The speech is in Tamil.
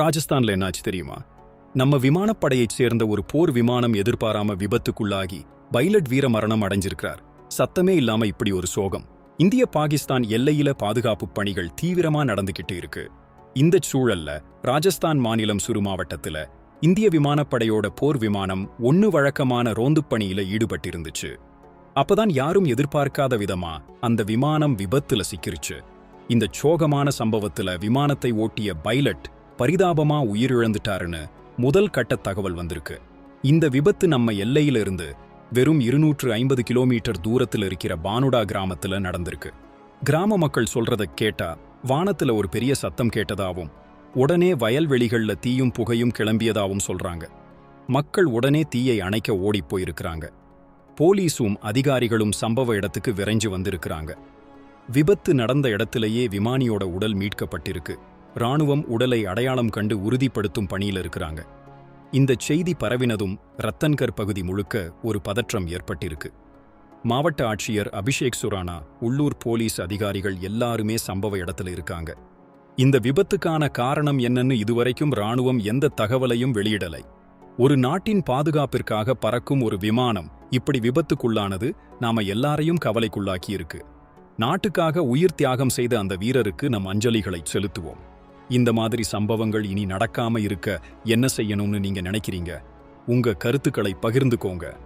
ராஜஸ்தான்ல என்னாச்சு தெரியுமா? நம்ம விமானப்படையைச் சேர்ந்த ஒரு போர் விமானம் எதிர்பாராம விபத்துக்குள்ளாகி பைலட் வீர மரணம் அடைஞ்சிருக்கிறார். சத்தமே இல்லாம இப்படி ஒரு சோகம். இந்திய பாகிஸ்தான் எல்லையில பாதுகாப்பு பணிகள் தீவிரமா நடந்துகிட்டு இருக்கு. இந்த சூழல்ல ராஜஸ்தான் மாநிலம் சுரு மாவட்டத்துல இந்திய விமானப்படையோட போர் விமானம் ஒன்னு வழக்கமான ரோந்து பணியில ஈடுபட்டிருந்துச்சு. அப்பதான் யாரும் எதிர்பார்க்காத விதமா அந்த விமானம் விபத்துல சிக்கிருச்சு. இந்த சோகமான சம்பவத்துல விமானத்தை ஓட்டிய பைலட் பரிதாபமா உயிரிழந்துட்டாருன்னு முதல் கட்ட தகவல் வந்திருக்கு. இந்த விபத்து நம்ம எல்லையில இருந்து வெறும் இருநூற்று ஐம்பது கிலோமீட்டர் தூரத்துல இருக்கிற பானுடா கிராமத்துல நடந்திருக்கு. கிராம மக்கள் சொல்றத கேட்டா வானத்துல ஒரு பெரிய சத்தம் கேட்டதாவும் உடனே வயல்வெளிகள்ல தீயும் புகையும் கிளம்பியதாவும் சொல்றாங்க. மக்கள் உடனே தீயை அணைக்க ஓடிப் போயிருக்கிறாங்க. போலீஸும் அதிகாரிகளும் சம்பவ இடத்துக்கு விரைஞ்சு வந்திருக்கிறாங்க. விபத்து நடந்த இடத்திலேயே விமானியோட உடல் மீட்கப்பட்டிருக்கு. ராணுவம் உடலை அடையாளம் கண்டு உறுதிப்படுத்தும் பணியில் இருக்கிறாங்க. இந்த செய்தி பரவினதும் ரத்தன்கர் பகுதி முழுக்க ஒரு பதற்றம் ஏற்பட்டிருக்கு. மாவட்ட ஆட்சியர் அபிஷேக் சுரானா உள்ளூர் போலீஸ் அதிகாரிகள் எல்லாருமே சம்பவ இடத்துல இருக்காங்க. இந்த விபத்துக்கான காரணம் என்னன்னு இதுவரைக்கும் ராணுவம் எந்த தகவலையும் வெளியிடலை. ஒரு நாட்டின் பாதுகாப்பிற்காக பறக்கும் ஒரு விமானம் இப்படி விபத்துக்குள்ளானது நாம எல்லாரையும் கவலைக்குள்ளாக்கியிருக்கு. நாட்டுக்காக உயிர் தியாகம் செய்த அந்த வீரருக்கு நம் அஞ்சலிகளை செலுத்துவோம். இந்த மாதிரி சம்பவங்கள் இனி நடக்காம இருக்க என்ன செய்யணும்னு நீங்க நினைக்கிறீங்க? உங்க கருத்துக்களை பகிர்ந்துக்கோங்க.